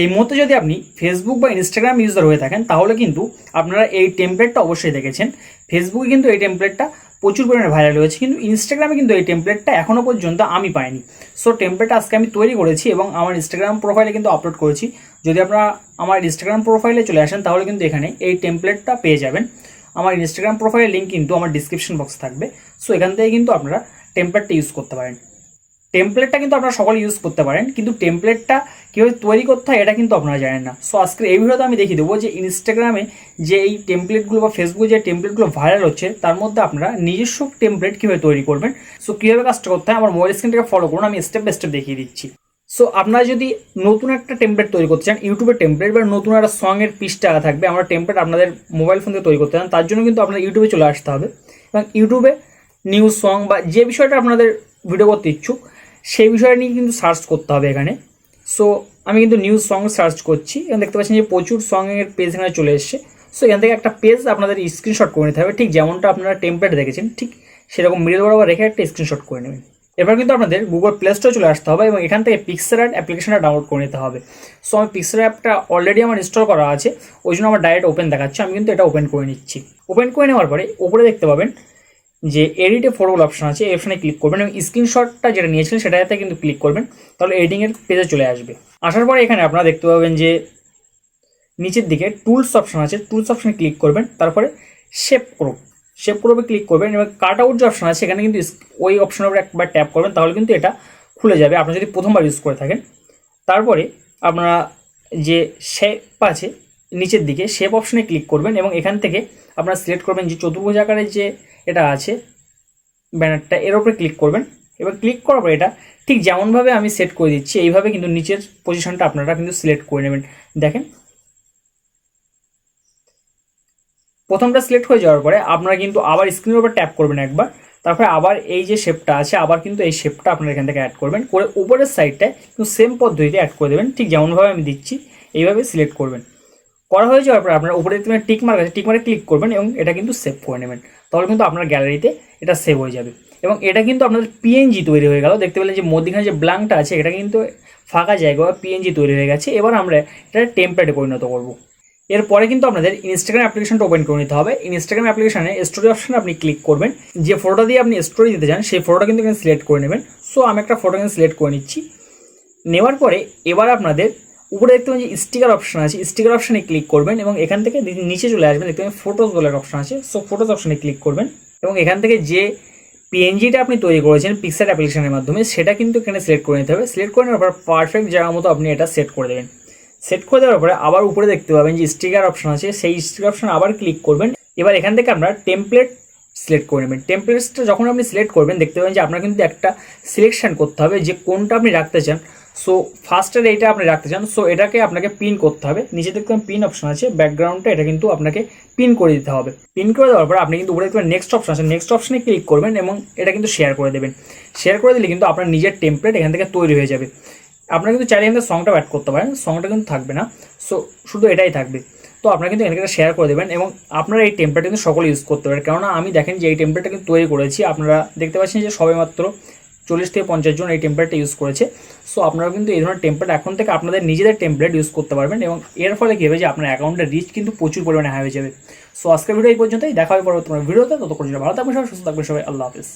এই মুহূর্তে যদি আপনি ফেসবুক বা ইনস্টাগ্রাম ইউজার হয়ে থাকেন, তাহলে কিন্তু আপনারা এই টেমপ্লেটটা অবশ্যই দেখেছেন। ফেসবুকে কিন্তু এই টেমপ্লেটটা প্রচুর পরিমাণে ভাইরাল হয়েছে, কিন্তু ইনস্টাগ্রামে কিন্তু এই টেমপ্লেটটা এখনও পর্যন্ত আমি পাইনি। সো টেমপ্লেটটা আজকে আমি তৈরি করেছি এবং আমার ইনস্টাগ্রাম প্রোফাইলে কিন্তু আপলোড করেছি। যদি আপনারা আমার ইনস্টাগ্রাম প্রোফাইলে চলে আসেন, তাহলে কিন্তু এখানে এই টেমপ্লেটটা পেয়ে যাবেন। আমার ইনস্টাগ্রাম প্রোফাইলের লিঙ্ক কিন্তু আমার ডিসক্রিপশন বক্স থাকবে। সো এখান থেকে কিন্তু আপনারা টেমপ্লেটটা ইউজ করতে পারেন। টেমপ্লেটটা কিন্তু আপনারা সকলে ইউজ করতে পারেন, কিন্তু টেমপ্লেটটা কীভাবে তৈরি করতে হয় এটা কিন্তু আপনারা জানেন না। সো আজকে এই ভিডিওতে আমি দেখিয়ে দেবো যে ইনস্টাগ্রামে যে এই টেমপ্লেটগুলো বা ফেসবুকে যে টেমপ্লেটগুলো ভাইরাল হচ্ছে, তার মধ্যে আপনারা নিজস্ব টেমপ্লেট কীভাবে তৈরি করবেন সো কীভাবে কাজটা করতে হয় আমার মোবাইল স্ক্রিনটাকে ফলো করুন, আমি স্টেপ বাই স্টেপ দেখিয়ে দিচ্ছি। সো আপনারা যদি নতুন একটা টেমপ্লেট তৈরি করতে চান ইউটিউবের টেমপ্লেট বা নতুন একটা সঙের পিসটা থাকবে, আমরা টেমপ্লেট আপনাদের মোবাইল ফোন থেকে তৈরি করতে চান, তার জন্য কিন্তু আপনার ইউটিউবে চলে আসতে হবে। এবং ইউটিউবে নিউজ সং বা যে বিষয়টা আপনাদের ভিডিও করতে ইচ্ছুক সেই বিষয় নিয়ে কিন্তু সার্চ করতে হবে এখানে। সো আমি কিন্তু নিউজ সং সার্চ করছি। এবং দেখতে পাচ্ছেন যে প্রচুর সঙের পেজ এখানে চলে এসছে। সো এখান থেকে একটা পেজ আপনাদের স্ক্রিনশট করে নিতে হবে। ঠিক যেমনটা আপনারা টেমপ্লেট দেখেছেন, ঠিক সেরকম মিডিল বরাবর রেখে একটা স্ক্রিনশট করে নেবেন। এবার কিন্তু আপনাদের গুগল প্লে স্টোরে চলে আসতে হবে এবং এখান থেকে পিক্সার অ্যাড অ্যাপ্লিকেশনটা ডাউনলোড করে নিতে হবে। সো আমি পিক্সার অ্যাপটা অলরেডি আমার ইনস্টল করা আছে। ওই জন্য আমার ডাইরেক্ট ওপেন দেখাচ্ছে। আমি কিন্তু এটা ওপেন করে নিচ্ছি। ওপেন করে নেওয়ার পরে ওপরে দেখতে পাবেন যে এডিটে ফটোগুলো অপশন আছে অপশানে ক্লিক করবেন এবং স্ক্রিনশটটা যেটা নিয়েছিলেন সেটাতে কিন্তু ক্লিক করবেন, তাহলে এডিটিংয়ের পেজে চলে আসবে। আসার পরে এখানে আপনারা দেখতে পাবেন যে নিচের দিকে টুলস অপশন আছে টুলস অপশানে ক্লিক করবেন, তারপরে শেপ ক্রপ শেপ ক্রপে ক্লিক করবেন এবং কাট আউট যে অপশন আছে, সেখানে কিন্তু ওই অপশনের উপরে একবার ট্যাপ করবেন, তাহলে কিন্তু এটা খুলে যাবে। আপনি যদি প্রথমবার ইউজ করে থাকেন, তারপরে আপনারা যে শেপ আছে, নিচের দিকে শেপ অপশনে ক্লিক করবেন এবং এখান থেকে আপনারা সিলেক্ট করবেন যে চতুর্ভুজ আকারের যে এটা আছে, ব্যানারটা এর উপরে ক্লিক করবেন। এবার ক্লিক করার পর এটা ঠিক যেমনভাবে আমি সেট করে দিচ্ছি, এইভাবে কিন্তু নিচের পজিশনটা আপনারা কিন্তু সিলেক্ট করে নেবেন। দেখেন। প্রথমটা সিলেক্ট হয়ে যাওয়ার পরে আপনারা কিন্তু আবার স্ক্রিনের উপর ট্যাপ করবেন একবার। তারপরে আবার এই যে শেপটা আছে, আবার কিন্তু এই শেপটা আপনারা এখান থেকে অ্যাড করবেন। করে উপরের সাইডটায় কিন্তু সেম পদ্ধতিতে অ্যাড করে দেবেন, ঠিক যেমনভাবে আমি দিচ্ছি, এইভাবে সিলেক্ট করবেন। করা হয়ে যাওয়ার পরে আপনারা উপরে দেখতে টিক মার্ক আছে টিক মার্কে ক্লিক করবেন এবং এটা কিন্তু সেভ করে নেবেন। তাহলে কিন্তু আপনার গ্যালারিতে এটা সেভ হয়ে যাবে। এবং এটা কিন্তু আপনাদের পিএনজি তৈরি হয়ে গেল। দেখতে পেলেন যে মধ্যখানে যে ব্ল্যাঙ্কটা আছে, এটা কিন্তু ফাঁকা জায়গা বা পিএনজি তৈরি হয়ে গেছে। এবার আমরা এটা টেম্পলেটে পরিণত করব। এরপরে কিন্তু আপনাদের ইনস্টাগ্রাম অ্যাপ্লিকেশনটা ওপেন করে নিতে হবে। ইনস্টাগ্রাম অ্যাপ্লিকেশনে স্টোরি অপশনে আপনি ক্লিক করবেন। যে ফটোটা দিয়ে আপনি স্টোরি দিতে চান, সেই ফটোটা কিন্তু এখানে সিলেক্ট করে নেবেন। সো আমি একটা ফটো এখানে সিলেক্ট করে নিচ্ছি। নেওয়ার পরে এবার আপনাদের উপরে দেখতে পাবেন যে স্টিকার অপশন আছে স্টিকার অপশনে ক্লিক করবেন এবং এখান থেকে নিচে চলে আসবেন। দেখতে পাবেন ফটোজ বলে অপশন আছে। সো ফটোজ অপশনে ক্লিক করবেন এবং এখান থেকে যে পিএনজিটা আপনি তৈরি করেছেন পিক্সার অ্যাপ্লিকেশনের মাধ্যমে, সেটা কিন্তু এখানে সিলেক্ট করে নিতে হবে। সিলেক্ট করে নেওয়ার পর পারফেক্ট জায়গা মতো আপনি এটা সেট করে দেবেন। সেট করে দেওয়ার পরে আবার উপরে দেখতে পাবেন যে স্টিকার অপশন আছে। সেই স্টিকার অপশন আবার ক্লিক করবেন। এবার এখান থেকে আমরা টেমপ্লেট সিলেক্ট করে নেবেন। টেমপ্লেটসটা যখন আপনি সিলেক্ট করবেন, দেখতে পাবেন যে আপনার কিন্তু একটা সিলেকশান করতে হবে যে কোনটা আপনি রাখতে চান। সো ফার্স্টের এইটা আপনি রাখতে চান। সো এটাকে আপনাকে পিন করতে হবে। নিচে দেখতে পিন অপশন আছে। ব্যাকগ্রাউন্ডটা এটা কিন্তু আপনাকে পিন করে দিতে হবে। পিন করে দেওয়ার পর আপনি কিন্তু উপরে দেখতে নেক্সট অপশন আছে। নেক্সট অপশনে ক্লিক করবেন এবং এটা কিন্তু শেয়ার করে দেবেন। শেয়ার করে দিলে কিন্তু আপনার নিজের টেমপ্লেট এখান থেকে তৈরি হয়ে যাবে। আপনারা কিন্তু চাইলে এখানে সংটা অ্যাড করতে পারেন। সংটা কিন্তু থাকবে না। সো শুধু এটাই থাকবে। তো আপনারা কিন্তু এখানে শেয়ার করে দেবেন এবং আপনারা এই টেমপ্লেট কিন্তু সকলে ইউজ করতে পারেন। কেননা আমি দেখেন যে এই টেমপ্লেটটা কিন্তু তৈরি করেছি। আপনারা দেখতে পাচ্ছেন যে সবেমাত্র চল্লিশ থেকে পঞ্চাশ জন এই টেমপ্লেটটা ইউজ করেছে। সো আপনারা কিন্তু এই ধরনের টেমপ্লেট এখন থেকে আপনাদের নিজেদের টেমপ্লেট ইউজ করতে পারবেন এবং এর ফলে কী হবে যে আপনার অ্যাকাউন্টের রিচ কিন্তু প্রচুর পরিমাণে হাই হয়ে যাবে। সো আজকের ভিডিও এই পর্যন্তই। দেখা হবে পরবর্তী ভিডিওতে ততক্ষণ ভালো থাকবেন, সবাই সুস্থ থাকবেন, সবাই আল্লাহ হাফিজ।